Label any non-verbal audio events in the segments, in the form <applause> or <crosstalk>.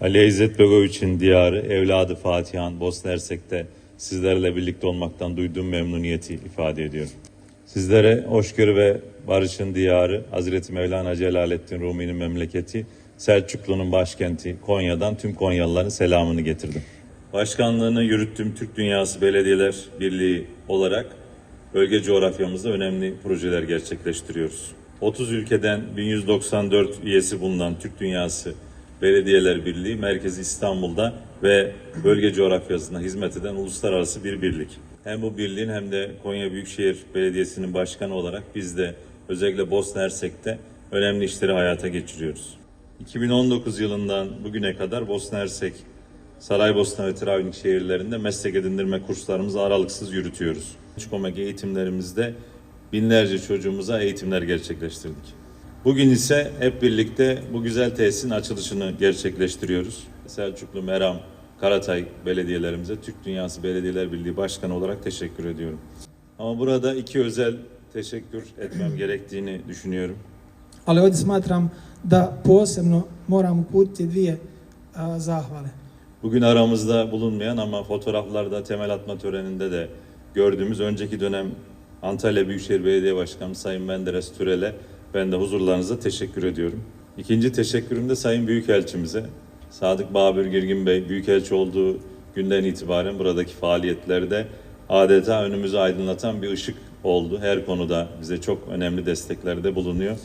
Ali İzzet Begoviç'in diyarı, evladı Fatihan Bosna Hersek'te sizlerle birlikte olmaktan duyduğum memnuniyeti ifade ediyorum. Sizlere hoşgörü ve barışın diyarı, Hazreti Mevlana Celaleddin Rumi'nin memleketi, Selçuklu'nun başkenti Konya'dan tüm Konyalıların selamını getirdim. Başkanlığını yürüttüğüm Türk Dünyası Belediyeler Birliği olarak bölge coğrafyamızda önemli projeler gerçekleştiriyoruz. 30 ülkeden 1194 üyesi bulunan Türk Dünyası Belediyeler Birliği merkezi İstanbul'da ve bölge coğrafyasında hizmet eden uluslararası bir birlik. Hem bu birliğin hem de Konya Büyükşehir Belediyesi'nin başkanı olarak biz de özellikle Bosna Hersek'te önemli işleri hayata geçiriyoruz. 2019 yılından bugüne kadar Bosna Hersek, Saraybosna ve Travnik şehirlerinde meslek edindirme kurslarımızı aralıksız yürütüyoruz. Çikomek eğitimlerimizde binlerce çocuğumuza eğitimler gerçekleştirdik. Bugün ise hep birlikte bu güzel tesisin açılışını gerçekleştiriyoruz. Selçuklu, Meram, Karatay belediyelerimize Türk Dünyası Belediyeler Birliği Başkanı olarak teşekkür ediyorum. Ama burada iki özel teşekkür etmem <clears throat> gerektiğini düşünüyorum. Ali ovdje smatram da posebno moram uputiti dvije zahvale. Bugün aramızda bulunmayan ama fotoğraflarda temel atma töreninde de gördüğümüz önceki dönem Antalya Büyükşehir Belediye Başkanı Sayın Menderes Türel'e ben de huzurlarınızda teşekkür ediyorum. İkinci teşekkürüm de Sayın Büyükelçimize. Sadık Babür Girgin Bey Büyükelçi olduğu günden itibaren buradaki faaliyetlerde adeta önümüzü aydınlatan bir ışık oldu. Her konuda bize çok önemli desteklerde bulunuyor.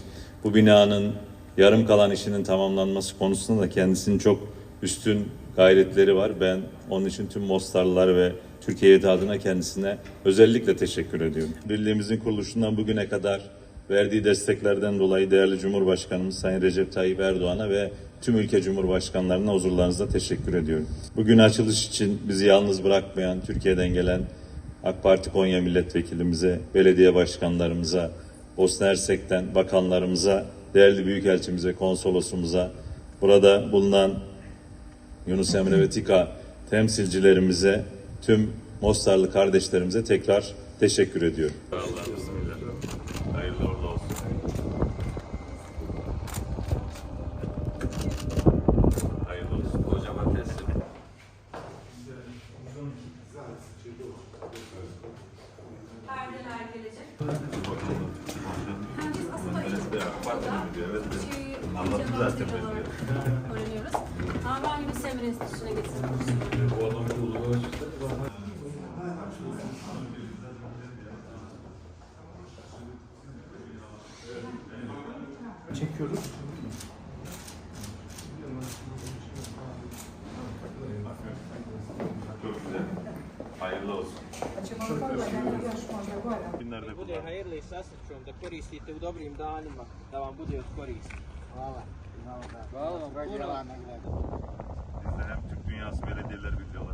Bu binanın yarım kalan işinin tamamlanması konusunda da kendisinin çok üstün gayretleri var. Ben onun için tüm Mostarlılar ve Türkiye adına kendisine özellikle teşekkür ediyorum. Birliğimizin kuruluşundan bugüne kadar verdiği desteklerden dolayı değerli Cumhurbaşkanımız Sayın Recep Tayyip Erdoğan'a ve tüm ülke Cumhurbaşkanlarına huzurlarınızda teşekkür ediyorum. Bugün açılış için bizi yalnız bırakmayan, Türkiye'den gelen AK Parti Konya Milletvekilimize, belediye başkanlarımıza, Bosna Hersek'ten bakanlarımıza, değerli büyükelçimize, konsolosumuza, burada bulunan Yunus Emre ve TİKA temsilcilerimize, tüm Mostarlı kardeşlerimize tekrar teşekkür ediyorum. Hayırlı Perdeler gelecek. Biz aslında zaten öğreniyoruz. Ama ben Yunus Emre Enstitüsü'ne getirdim. Çekiyoruz. Da bude hajirli sa srećom, da koristite u dobrim danima, da vam bude od koristi. Hvala. Hvala vam. Hvala vam. Hvala vam. Hvala vam. Hvala Hvala vam. Hvala vam. Hvala vam. Hvala vam. Hvala vam. Hvala vam. Hvala vam. Hvala vam